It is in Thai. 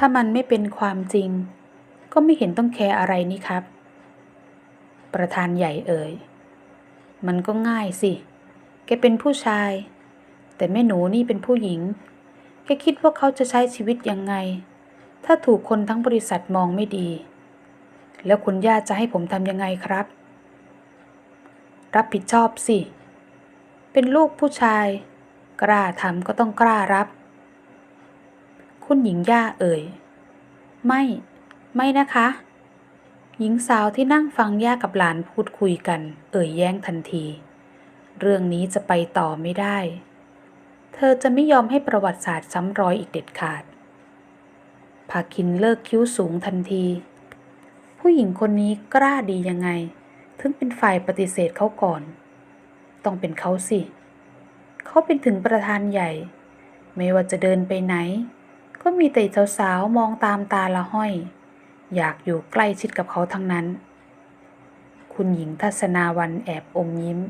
ถ้ามันไม่เป็นความจริง ก็ไม่เห็นต้องแคร์อะไรนี่ครับ ประธานใหญ่เอ่ย มันก็ง่ายสิ แกเป็นผู้ชาย แต่แม่หนูนี่เป็นผู้หญิง แกคิดว่าเขาจะใช้ชีวิตยังไง ถ้าถูกคนทั้งบริษัทมองไม่ดี แล้วคุณย่าจะให้ผมทำยังไงครับ รับผิดชอบสิ เป็นลูกผู้ชาย กล้าทำก็ต้องกล้ารับ คุณหญิงย่าเอ่ย ไม่ ไม่นะคะ หญิงสาวที่นั่งฟังย่ากับหลานพูดคุยกัน เอ่ยแย้งทันที เรื่องนี้จะไปต่อไม่ได้ เธอจะไม่ยอมให้ประวัติศาสตร์ซ้ำรอยอีกเด็ดขาดภาคินเลิกคิ้วสูงทันที ผู้หญิงคนนี้กล้าดียังไง ถึงเป็นฝ่ายปฏิเสธเขาก่อน ต้องเป็นเขาสิ เขาเป็นถึงประธานใหญ่ ไม่ว่าจะเดินไปไหน ก็มีแต่สาวๆมองตามตาละห้อย อยากอยู่ใกล้ชิดกับเขาทั้งนั้น คุณหญิงทัศนาวันแอบอมยิ้ม